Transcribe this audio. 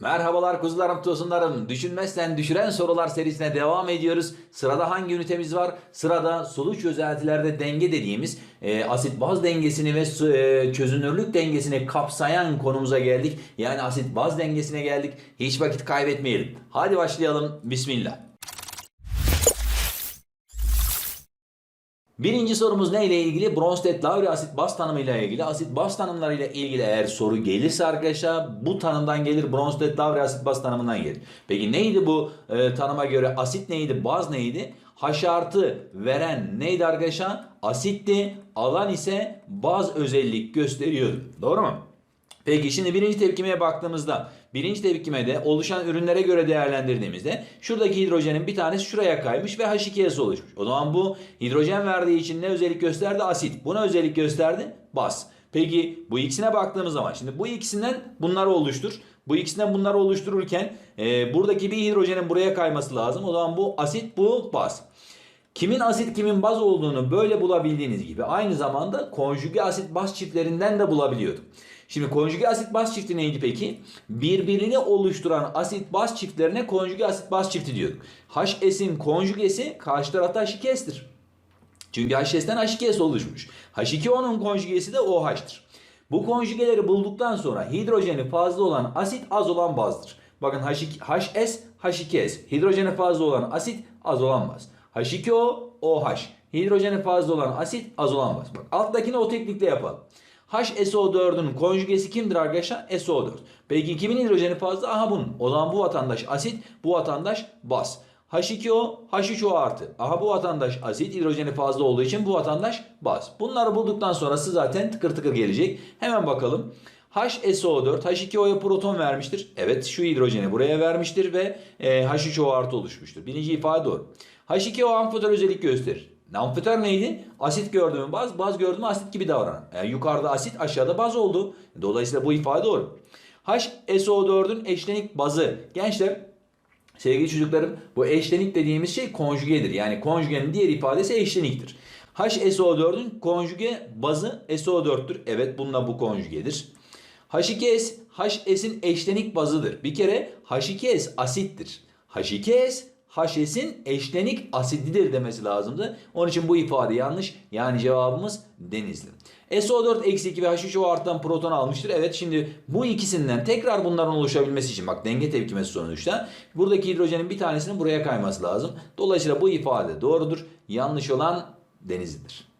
Merhabalar kuzularım tosunlarım. Düşünmezsen düşüren sorular serisine devam ediyoruz. Sırada hangi ünitemiz var? Sırada sulu çözeltilerde denge dediğimiz e, asit baz dengesini ve su- e, çözünürlük dengesini kapsayan konumuza geldik. Yani asit baz dengesine geldik. Hiç vakit kaybetmeyelim. Hadi başlayalım. Bismillah. Birinci sorumuz ne ile ilgili? Bronsted-Lowry asit baz tanımıyla ilgili. Asit baz tanımlarıyla ilgili eğer soru gelirse arkadaşlar bu tanımdan gelir. Bronsted-Lowry asit baz tanımından gelir. Peki neydi bu e, tanıma göre? Asit neydi? Baz neydi? H artı veren neydi arkadaşlar? Asitti. Alan ise baz özellik gösteriyordu. Doğru mu? Peki şimdi birinci tepkimeye baktığımızda birinci tepkimede oluşan ürünlere göre değerlendirdiğimizde şuradaki hidrojenin bir tanesi şuraya kaymış ve H2S oluşmuş. O zaman bu hidrojen verdiği için ne özellik gösterdi? Asit. Buna özellik gösterdi? Baz. Peki bu ikisine baktığımız zaman şimdi bu ikisinden bunları oluştur. Bu ikisinden bunları oluştururken e, buradaki bir hidrojenin buraya kayması lazım. O zaman bu asit bu baz. Kimin asit kimin baz olduğunu böyle bulabildiğiniz gibi aynı zamanda konjüge asit baz çiftlerinden de bulabiliyorduk. Şimdi konjüge asit baz çifti neydi peki? Birbirini oluşturan asit baz çiftlerine konjüge asit baz çifti diyorduk. HS'in konjügesi karşı tarafta H2S'tir. Çünkü HS'den H2S oluşmuş. H2O'nun konjügesi de OH'tır. Bu konjügeleri bulduktan sonra hidrojeni fazla olan asit az olan bazdır. Bakın H2, HS, H2S. Hidrojeni fazla olan asit az olan baz. H2O, OH. Hidrojeni fazla olan asit az olan baz. Bak alttakini o teknikle yapalım. HSO4'ün konjügesi kimdir arkadaşlar? SO4. Peki kimin hidrojeni fazla? Aha bunun. O zaman bu vatandaş asit, bu vatandaş baz. H2O, H3O artı. Aha bu vatandaş asit, hidrojeni fazla olduğu için bu vatandaş baz. Bunları bulduktan sonrası zaten tıkır tıkır gelecek. Hemen bakalım. HSO4 H2O'ya proton vermiştir. Evet şu hidrojeni buraya vermiştir ve e, H3O artı oluşmuştur. Birinci ifade doğru. H2O amfotör özellik gösterir. Amfotör neydi? Asit gördüğümü baz, baz gördüğümü asit gibi davranan. Yani yukarıda asit aşağıda baz oldu. Dolayısıyla bu ifade doğru. HSO4'ün eşlenik bazı. Gençler Sevgili çocuklarım bu eşlenik dediğimiz şey konjügedir. Yani konjügenin diğer ifadesi eşleniktir. HSO4'ün konjüge bazı SO4'tür. Evet bununla bu konjügedir. H2S, HS'in eşlenik bazıdır. Bir kere H2S asittir. H2S, HS'in eşlenik asididir demesi lazımdı. Onun için bu ifade yanlış. Yani cevabımız Denizli. SO4 eksi 2 ve H3O arttan proton almıştır. Evet şimdi bu ikisinden tekrar bunların oluşabilmesi için bak denge tepkimesi sonuçta buradaki hidrojenin bir tanesinin buraya kayması lazım. Dolayısıyla bu ifade doğrudur. Yanlış olan Denizli'dir.